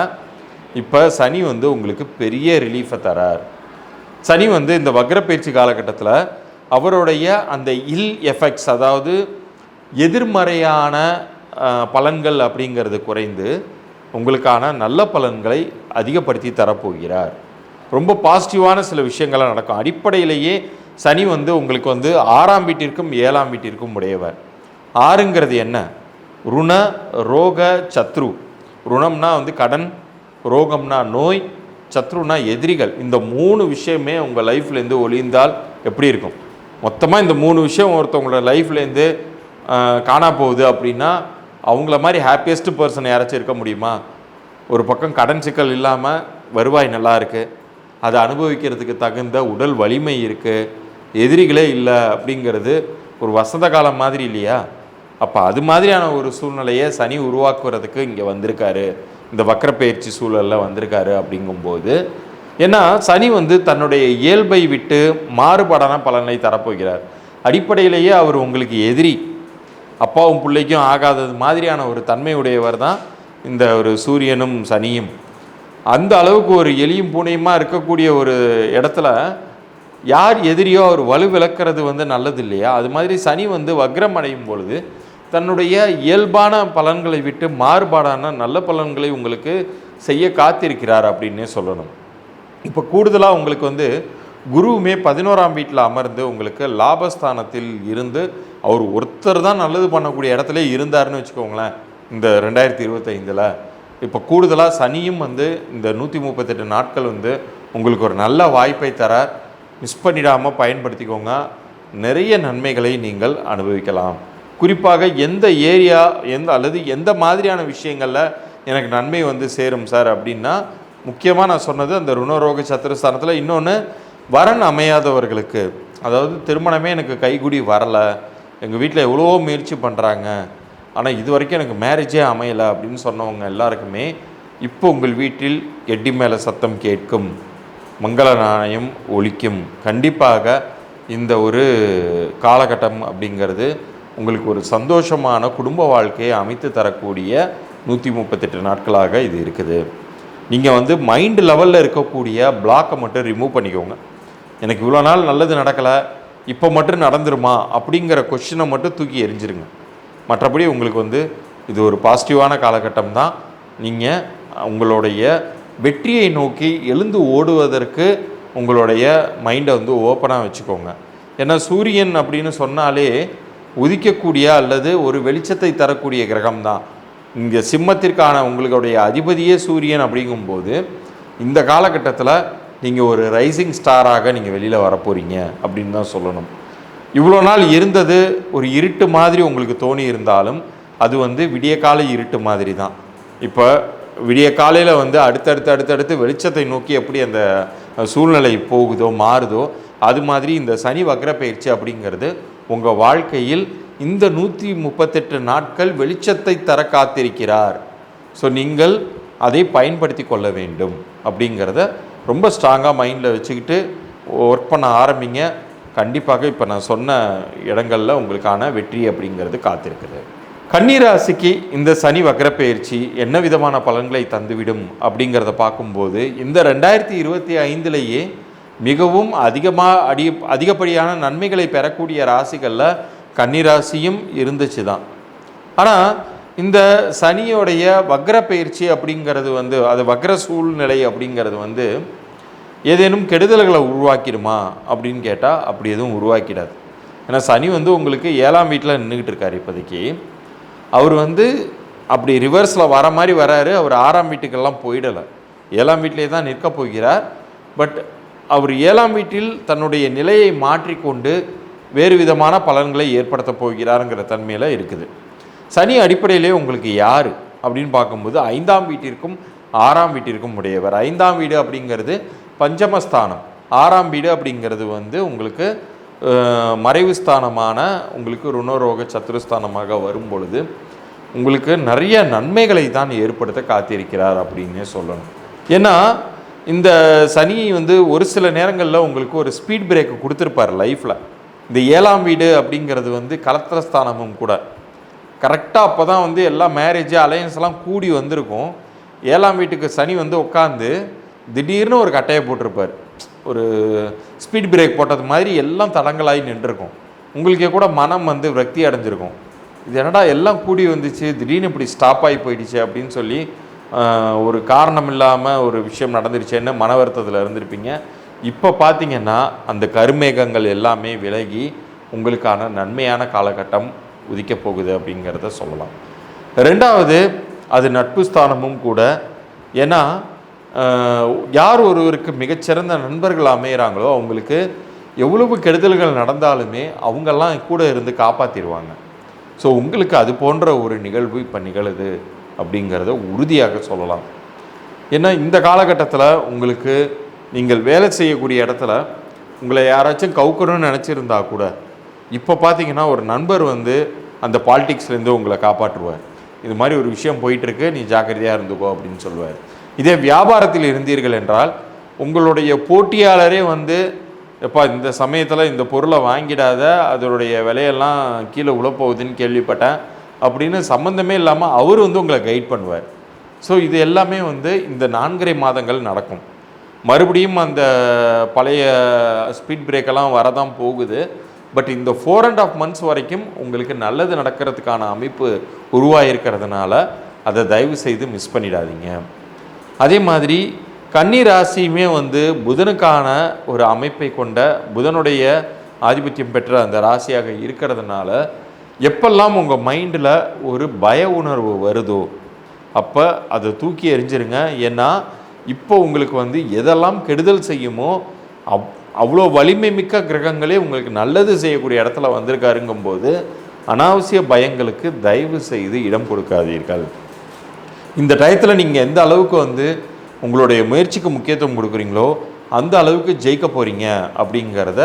இப்போ சனி வந்து உங்களுக்கு பெரிய ரிலீஃபை தரார். சனி வந்து இந்த வக்ரப்பயிற்சி காலகட்டத்தில் அவருடைய அந்த இல் எஃபெக்ட்ஸ் அதாவது எதிர்மறையான பலன்கள் அப்படிங்கிறது குறைந்து உங்களுக்கான நல்ல பலன்களை அதிகப்படுத்தி தரப்போகிறார். ரொம்ப பாசிட்டிவான சில விஷயங்கள்லாம் நடக்கும். அடிப்படையிலேயே சனி வந்து உங்களுக்கு வந்து ஆறாம் வீட்டிற்கும் ஏழாம் வீட்டிற்கும் உடையவர். ஆறுங்கிறது என்ன? ருண ரோக சத்ரு. ருணம்னா வந்து கடன் ரோகம்னா நோய் சத்ருனா எதிரிகள். இந்த மூணு விஷயமே உங்கள் லைஃப்லேருந்து ஒளிந்தால் எப்படி இருக்கும்? மொத்தமாக இந்த மூணு விஷயம் ஒருத்தவங்களோட லைஃப்லேருந்து காணா போகுது அப்படின்னா அவங்கள மாதிரி ஹாப்பியஸ்ட் பர்சன் யாராச்சும் இருக்க முடியுமா? ஒரு பக்கம் கடன் சிக்கல் இல்லாமல் வருவாய் நல்லா இருக்குது அதை அனுபவிக்கிறதுக்கு தகுந்த உடல் வலிமை இருக்குது எதிரிகளே இல்லை அப்படிங்கிறது ஒரு வசந்த காலம் மாதிரி இல்லையா? அப்போ அது மாதிரியான ஒரு சூழ்நிலையை சனி உருவாக்குறதுக்கு இங்கே வந்திருக்காரு. இந்த வக்கரப்பயிற்சி சூழலில் வந்திருக்காரு அப்படிங்கும்போது ஏன்னா சனி வந்து தன்னுடைய இயல்பை விட்டு மாறுபாடான பலனை தரப்போகிறார். அடிப்படையிலேயே அவர் உங்களுக்கு எதிரி. அப்பாவும் பிள்ளைக்கும் ஆகாதது மாதிரியான ஒரு தன்மையுடையவர் தான் இந்த ஒரு சூரியனும் சனியும். அந்த அளவுக்கு ஒரு எலியும் பூனையுமா இருக்கக்கூடிய ஒரு இடத்துல யார் எதிரியோ அவர் வலுவிளக்கிறது வந்து நல்லது இல்லையா அது மாதிரி சனி வந்து வக்ரம் அடையும் பொழுது தன்னுடைய இயல்பான பலன்களை விட்டு மாறுபாடான நல்ல பலன்களை உங்களுக்கு செய்ய காத்திருக்கிறார் அப்படின்னே சொல்லணும். இப்போ கூடுதலாக உங்களுக்கு வந்து குருவுமே பதினோராம் வீட்டில் அமர்ந்து உங்களுக்கு லாபஸ்தானத்தில் இருந்து அவர் ஒருத்தர் தான் நல்லது பண்ணக்கூடிய இடத்துல இருந்தாருன்னு வச்சுக்கோங்களேன் இந்த ரெண்டாயிரத்தி இருபத்தைந்தில். இப்போ கூடுதலாக சனியும் வந்து இந்த நூற்றி முப்பத்தெட்டு நாட்கள் வந்து உங்களுக்கு ஒரு நல்ல வாய்ப்பை தரார். மிஸ் பண்ணிடாமல் பயன்படுத்திக்கோங்க. நிறைய நன்மைகளை நீங்கள் அனுபவிக்கலாம். குறிப்பாக எந்த ஏரியா எந்த அல்லது எந்த மாதிரியான விஷயங்களில் எனக்கு நன்மை வந்து சேரும் சார் அப்படின்னா முக்கியமாக நான் சொன்னது அந்த ருணரோக சத்துருஸ்தானத்தில். இன்னொன்று வரன் அமையாதவர்களுக்கு. அதாவது திருமணமே எனக்கு கைகுடி வரலை. எங்கள் வீட்டில் எவ்வளவோ முயற்சி பண்ணுறாங்க ஆனால் இது வரைக்கும் எனக்கு மேரேஜே அமையலை அப்படின்னு சொன்னவங்க எல்லாருக்குமே இப்போ உங்கள் வீட்டில் எட்டி மேலே சத்தம் கேட்கும். மங்கள நாணயம் ஒலிக்கும் கண்டிப்பாக இந்த ஒரு காலகட்டம் அப்படிங்கிறது உங்களுக்கு ஒரு சந்தோஷமான குடும்ப வாழ்க்கையை அமைத்து தரக்கூடிய நூற்றி முப்பத்தெட்டு நாட்களாக இது இருக்குது. நீங்கள் வந்து மைண்ட் லெவலில் இருக்கக்கூடிய பிளாக்கை மட்டும் ரிமூவ் பண்ணிக்கோங்க. எனக்கு இவ்வளோ நாள் நல்லது நடக்கலை இப்போ மட்டும் நடந்துருமா அப்படிங்கிற கொஷினை மட்டும் தூக்கி எரிஞ்சிருங்க மற்றபடி உங்களுக்கு வந்து இது ஒரு பாசிட்டிவான காலகட்டம் தான் நீங்கள் உங்களுடைய வெற்றியை நோக்கி எழுந்து ஓடுவதற்கு உங்களுடைய மைண்டை வந்து ஓப்பனாக வச்சுக்கோங்க. ஏன்னா சூரியன் அப்படின்னு சொன்னாலே உதிக்கக்கூடிய அல்லது ஒரு வெளிச்சத்தை தரக்கூடிய கிரகம் தான் இங்கே சிம்மத்திற்கான உங்களுடைய அதிபதியே சூரியன் அப்படிங்கும்போது இந்த காலகட்டத்தில் நீங்கள் ஒரு ரைசிங் ஸ்டாராக நீங்கள் வெளியில் வரப்போகிறீங்க அப்படின்னு தான் சொல்லணும். இவ்வளோ நாள் இருந்தது ஒரு இருட்டு மாதிரி உங்களுக்கு தோணி இருந்தாலும் அது வந்து விடிய கால இருட்டு மாதிரி தான். இப்போ விடிய காலையில் வந்து அடுத்தடுத்து அடுத்தடுத்து வெளிச்சத்தை நோக்கி எப்படி அந்த சூழ்நிலை போகுதோ மாறுதோ அது மாதிரி இந்த சனி வக்ர பயிற்சி அப்படிங்கிறது உங்கள் வாழ்க்கையில் இந்த நூற்றி முப்பத்தெட்டு நாட்கள் வெளிச்சத்தை தர காத்திருக்கிறார். ஸோ நீங்கள் அதை பயன்படுத்தி கொள்ள வேண்டும் அப்படிங்கிறத ரொம்ப ஸ்ட்ராங்காக மைண்டில் வச்சுக்கிட்டு ஒர்க் பண்ண ஆரம்பிங்க. கண்டிப்பாக இப்போ நான் சொன்ன இடங்களில் உங்களுக்கான வெற்றி அப்படிங்கிறது காத்திருக்குது. கன்னிராசிக்கு இந்த சனி வக்ரப்பெயர்ச்சி என்ன விதமான பலன்களை தந்துவிடும் அப்படிங்கிறத பார்க்கும்போது இந்த ரெண்டாயிரத்தி இருபத்தி ஐந்துலேயே மிகவும் அதிகமாக அடி அதிகப்படியான நன்மைகளை பெறக்கூடிய ராசிகளில் கன்னிராசியும் இருந்துச்சு தான் ஆனால் இந்த சனியோடைய வக்ர பயிற்சி அப்படிங்கிறது வந்து அது வக்ர சூழ்நிலை அப்படிங்கிறது வந்து ஏதேனும் கெடுதல்களை உருவாக்கிடுமா அப்படின்னு கேட்டால் அப்படி எதுவும் உருவாக்கிடாது. ஏன்னா சனி வந்து உங்களுக்கு ஏழாம் வீட்டில் நின்றுக்கிட்டு இருக்கார் இப்போதைக்கு. அவர் வந்து அப்படி ரிவர்ஸில் வர மாதிரி வராரு. அவர் ஆறாம் வீட்டுக்கெல்லாம் போயிடலை. ஏழாம் வீட்டிலே தான் நிற்க போகிறார். பட் அவர் ஏழாம் வீட்டில் தன்னுடைய நிலையை மாற்றிக்கொண்டு வேறு விதமான பலன்களை ஏற்படுத்த போகிறாருங்கிற தன்மையில் இருக்குது. சனி அடிப்படையிலே உங்களுக்கு யார்? அப்படின்னு பார்க்கும்போது ஐந்தாம் வீட்டிற்கும் ஆறாம் வீட்டிற்கும் உடையவர். ஐந்தாம் வீடு அப்படிங்கிறது பஞ்சமஸ்தானம். ஆறாம் வீடு அப்படிங்கிறது வந்து உங்களுக்கு மறைவு ஸ்தானமான உங்களுக்கு ருணரோக சத்துருஸ்தானமாக வரும் பொழுது உங்களுக்கு நிறைய நன்மைகளை தான் ஏற்படுத்த காத்திருக்கிறார் அப்படின்னே சொல்லணும். ஏன்னா இந்த சனி வந்து ஒரு சில நேரங்களில் உங்களுக்கு ஒரு ஸ்பீட் பிரேக் கொடுத்துருப்பார் லைஃப்பில் இந்த ஏழாம் வீடு அப்படிங்கிறது வந்து கலத்திரஸ்தானமும் கூட. கரெக்டாக அப்போ தான் வந்து எல்லா மேரேஜ் அலையன்ஸ்லாம் கூடி வந்திருக்கும். ஏழாம் வீட்டுக்கு சனி வந்து உட்காந்து திடீர்னு ஒரு கட்டையை போட்டிருப்பார். ஒரு ஸ்பீட் பிரேக் போட்டது மாதிரி எல்லாம் தடங்களாகி நின்றுருக்கும். உங்களுக்கே கூட மனம் வந்து விரக்தி அடைஞ்சிருக்கும். இது என்னடா எல்லாம் கூடி வந்துச்சு திடீர்னு இப்படி ஸ்டாப் ஆகி போயிடுச்சு அப்படின்னு சொல்லி ஒரு காரணம் இல்லாமல் ஒரு விஷயம் நடந்துருச்சேன்னு மன வருத்தத்தில் இருந்திருப்பீங்க. இப்போ பார்த்தீங்கன்னா அந்த கருமேகங்கள் எல்லாமே விலகி உங்களுக்கான நன்மையான காலகட்டம் உதிக்க போகுது அப்படிங்கிறத சொல்லலாம். ரெண்டாவது அது நட்பு ஸ்தானமும் கூட. ஏன்னா யார் ஒருவருக்கு மிகச்சிறந்த நண்பர்கள் அமையிறாங்களோ அவங்களுக்கு எவ்வளவு கெடுதல்கள் நடந்தாலுமே அவங்கெல்லாம் கூட இருந்து காப்பாற்றிடுவாங்க ஸோ உங்களுக்கு அது போன்ற ஒரு நிகழ்வு இப்போ நிகழுது அப்படிங்கிறத உறுதியாக சொல்லலாம். ஏன்னா இந்த காலகட்டத்தில் உங்களுக்கு நீங்கள் வேலை செய்யக்கூடிய இடத்துல உங்களை யாராச்சும் கவுக்கணும்னு நினச்சிருந்தா கூட இப்போ பார்த்தீங்கன்னா ஒரு நண்பர் வந்து அந்த பாலிடிக்ஸ்லேருந்து உங்களை காப்பாற்றுவார். இது மாதிரி ஒரு விஷயம் போயிட்டுருக்கு நீ ஜாக்கிரதையாக இருந்துக்கோ அப்படின்னு சொல்லுவார். இதே வியாபாரத்தில் இருந்தீர்கள் என்றால் உங்களுடைய போட்டியாளரே வந்து எப்பா இந்த சமயத்தில் இந்த பொருளை வாங்கிடாத அதனுடைய விலையெல்லாம் கீழே உழப்போகுதுன்னு கேள்விப்பட்டேன் அப்படின்னு சம்மந்தமே இல்லாமல் அவர் வந்து உங்களை கைட் பண்ணுவார். ஸோ இது எல்லாமே வந்து இந்த நான்கரை மாதங்கள் நடக்கும். மறுபடியும் அந்த பழைய ஸ்பீட் பிரேக்கெல்லாம் வரதான் போகுது. பட் இந்த ஃபோர் அண்ட் ஆஃப் மந்த்ஸ் வரைக்கும் உங்களுக்கு நல்லது நடக்கிறதுக்கான அமைப்பு உருவாகிருக்கிறதுனால அதை தயவு செய்து மிஸ் பண்ணிடாதீங்க. அதே மாதிரி கன்னி ராசியுமே வந்து புதனுக்கான ஒரு அமைப்பை கொண்ட புதனுடைய ஆதிபத்தியம் பெற்ற அந்த ராசியாக இருக்கிறதுனால எப்பெல்லாம் உங்கள் மைண்டில் ஒரு பய உணர்வு வருதோ அப்போ அதை தூக்கி எறிஞ்சிருங்க. ஏன்னா இப்போ உங்களுக்கு வந்து எதெல்லாம் கெடுதல் செய்யுமோ அவ் அவ்வளோ வலிமை மிக்க கிரகங்களே உங்களுக்கு நல்லது செய்யக்கூடிய இடத்துல வந்திருக்காருங்கும்போது அனாவசிய பயங்களுக்கு தயவு செய்து இடம் கொடுக்காதீர்கள். இந்த டயத்தில் நீங்கள் எந்த அளவுக்கு வந்து உங்களுடைய முயற்சிக்கு முக்கியத்துவம் கொடுக்குறீங்களோ அந்த அளவுக்கு ஜெயிக்க போகிறீங்க அப்படிங்கிறத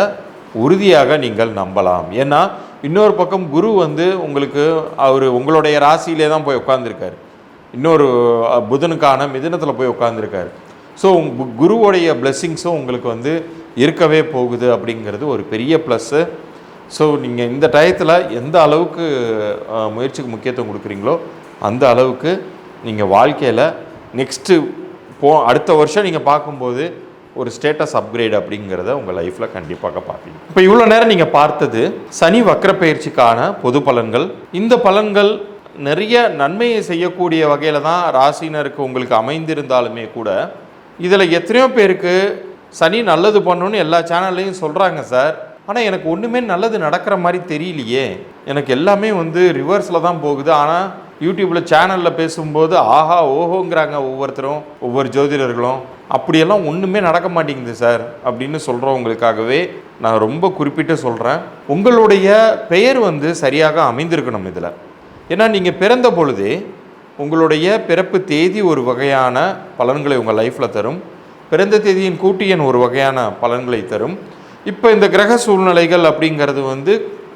உறுதியாக நீங்கள் நம்பலாம். ஏன்னா இன்னொரு பக்கம் குரு வந்து உங்களுக்கு அவர் உங்களுடைய ராசியிலே தான் போய் உட்காந்துருக்காரு இன்னொரு புதனுக்கான மிதினத்தில் போய் உட்காந்துருக்காரு ஸோ குருவோடைய பிளெஸ்ஸிங்ஸும் உங்களுக்கு வந்து இருக்கவே போகுது அப்படிங்கிறது ஒரு பெரிய ப்ளஸ்ஸு ஸோ நீங்கள் இந்த டயத்தில் எந்த அளவுக்கு முயற்சிக்கு முக்கியத்துவம் கொடுக்குறீங்களோ அந்த அளவுக்கு நீங்கள் வாழ்க்கையில் நெக்ஸ்ட்டு போ அடுத்த வருஷம் நீங்கள் பார்க்கும்போது ஒரு ஸ்டேட்டஸ் அப்கிரேட் அப்படிங்கிறத உங்கள் லைஃப்பில் கண்டிப்பாக பார்ப்பீங்க. இப்போ இவ்வளோ நேரம் நீங்கள் பார்த்தது சனி வக்கர பயிற்சிக்கான பொது பலன்கள். இந்த பலன்கள் நிறைய நன்மையை செய்யக்கூடிய வகையில் தான் ராசினருக்கு உங்களுக்கு அமைந்திருந்தாலுமே கூட இதில் எத்தனையோ பேருக்கு சனி நல்லது பண்ணணும்னு எல்லா சேனல்லையும் சொல்கிறாங்க சார் ஆனால் எனக்கு ஒன்றுமே நல்லது நடக்கிற மாதிரி தெரியலையே. எனக்கு எல்லாமே வந்து ரிவர்ஸில் தான் போகுது. ஆனால் யூடியூப்பில் சேனலில் பேசும்போது ஆஹா ஓஹோங்கிறாங்க ஒவ்வொருத்தரும் ஒவ்வொரு ஜோதிடர்களும். அப்படியெல்லாம் ஒன்றுமே நடக்க மாட்டேங்குது சார் அப்படின்னு சொல்கிறவங்களுக்காகவே நான் ரொம்ப குறிப்பிட்டு சொல்கிறேன் உங்களுடைய பெயர் வந்து சரியாக அமைந்திருக்கணும் இதில். ஏன்னா நீங்கள் பிறந்த பொழுதே உங்களுடைய பிறப்பு தேதி ஒரு வகையான பலன்களை உங்கள் லைஃப்பில் தரும். பிறந்த தேதியின் கூட்டியன் ஒரு வகையான பலன்களை தரும். இப்போ இந்த கிரக சூழ்நிலைகள் அப்படிங்கிறது வந்து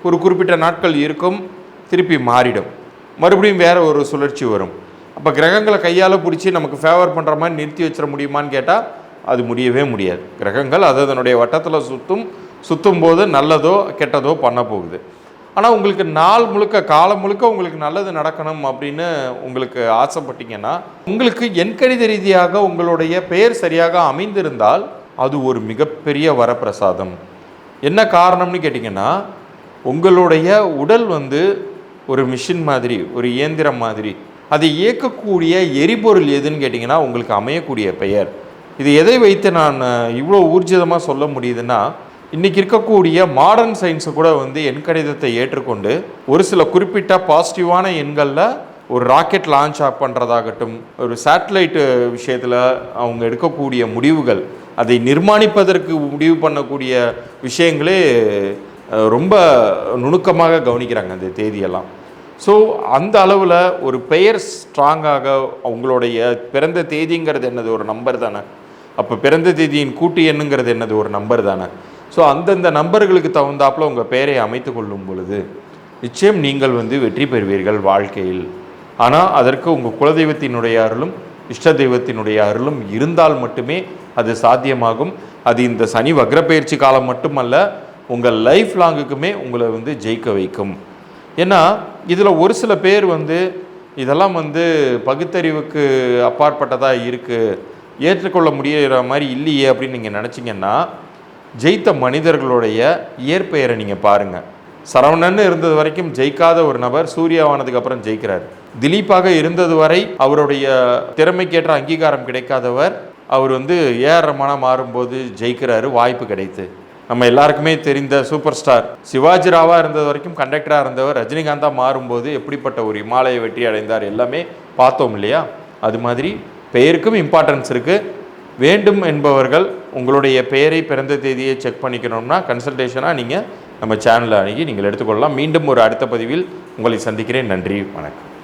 ஒரு குறிப்பிட்ட நாட்கள் இருக்கும் திருப்பி மாறிடும். மறுபடியும் வேறு ஒரு சுழற்சி வரும். அப்போ கிரகங்களை கையால் பிடிச்சி நமக்கு ஃபேவர் பண்ணுற மாதிரி நிறுத்தி வச்சிட முடியுமான்னு கேட்டால் அது முடியவே முடியாது. கிரகங்கள் அது அதனுடைய வட்டத்தில் சுற்றும் சுற்றும் போது நல்லதோ கெட்டதோ பண்ண போகுது. ஆனால் உங்களுக்கு நாள் முழுக்க காலம் முழுக்க உங்களுக்கு நல்லது நடக்கணும் அப்படின்னு உங்களுக்கு ஆசைப்பட்டீங்கன்னா உங்களுக்கு எண்கணித ரீதியாக உங்களுடைய பெயர் சரியாக அமைந்திருந்தால் அது ஒரு மிகப்பெரிய வரப்பிரசாதம். என்ன காரணம்னு கேட்டிங்கன்னா உங்களுடைய உடல் வந்து ஒரு மிஷின் மாதிரி ஒரு இயந்திரம் மாதிரி அதை இயக்கக்கூடிய எரிபொருள் எதுன்னு கேட்டிங்கன்னா உங்களுக்கு அமையக்கூடிய பெயர். இது எதை வைத்து நான் இவ்வளோ ஊர்ஜிதமாக சொல்ல முடியுதுன்னா இன்றைக்கி இருக்கக்கூடிய மாடர்ன் சயின்ஸை கூட வந்து எண்கணிதத்தை ஏற்றுக்கொண்டு ஒரு சில குறிப்பிட்ட பாசிட்டிவான எண்களில் ஒரு ராக்கெட் லான்ச் ஆப் பண்ணுறதாகட்டும் ஒரு சேட்டலைட்டு விஷயத்தில் அவங்க எடுக்கக்கூடிய முடிவுகள் அதை நிர்மாணிப்பதற்கு முடிவு பண்ணக்கூடிய விஷயங்களே ரொம்ப நுணுக்கமாக கவனிக்கிறாங்க அந்த தேதியெல்லாம். ஸோ அந்த அளவில் ஒரு பெயர் ஸ்ட்ராங்காக அவங்களுடைய பிறந்த தேதிங்கிறது என்னது? ஒரு நம்பர் தானே. அப்போ பிறந்த தேதியின் கூட்டு எண்ணுங்கிறது என்னது? ஒரு நம்பர் தானே. ஸோ அந்தந்த நம்பர்களுக்கு தகுந்தாப்பில் உங்கள் பெயரை அமைத்து கொள்ளும் பொழுது நிச்சயம் நீங்கள் வந்து வெற்றி பெறுவீர்கள் வாழ்க்கையில். ஆனால் அதற்கு உங்கள் குலதெய்வத்தினுடைய அருளும் இஷ்ட தெய்வத்தினுடைய அருளும் இருந்தால் மட்டுமே அது சாத்தியமாகும். அது இந்த சனி வக்ரப்பயிற்சி காலம் மட்டுமல்ல உங்கள் லைஃப் லாங்குக்குமே உங்களை வந்து ஜெயிக்க வைக்கும். ஏன்னா இதில் ஒரு சில பேர் வந்து இதெல்லாம் வந்து பகுத்தறிவுக்கு அப்பாற்பட்டதாக இருக்குது ஏற்றுக்கொள்ள முடியிற மாதிரி இல்லையே அப்படின்னு நீங்கள் நினச்சிங்கன்னா ஜெயித்த மனிதர்களுடைய இயற்பெயரை நீங்கள் பாருங்கள் சரவணன் இருந்தது வரைக்கும் ஜெயிக்காத ஒரு நபர் சூர்யாவானதுக்கு அப்புறம் ஜெயிக்கிறார். திலீப்பாக இருந்தது வரை அவருடைய திறமைக்கேற்ற அங்கீகாரம் கிடைக்காதவர் அவர் வந்து ஏஆர் ரமணா மாறும்போது ஜெயிக்கிறாரு வாய்ப்பு கிடைத்து. நம்ம எல்லாருக்குமே தெரிந்த சூப்பர் ஸ்டார் சிவாஜி ராவா இருந்தது வரைக்கும் கண்டக்டராக இருந்தவர். ரஜினிகாந்தா மாறும்போது எப்படிப்பட்ட ஒரு இமாலய வெற்றி அடைந்தார் எல்லாமே பார்த்தோம் இல்லையா? அது மாதிரி பெயருக்கும் இம்பார்ட்டன்ஸ் இருக்குது வேண்டும் என்பவர்கள் உங்களுடைய பெயரை பிறந்த தேதியை செக் பண்ணிக்கணும்னா கன்சல்டேஷனாக நீங்கள் நம்ம சேனலில் அணுகி நீங்கள் எடுத்துக்கொள்ளலாம். மீண்டும் ஒரு அடுத்த பதிவில் உங்களை சந்திக்கிறேன். நன்றி. வணக்கம்.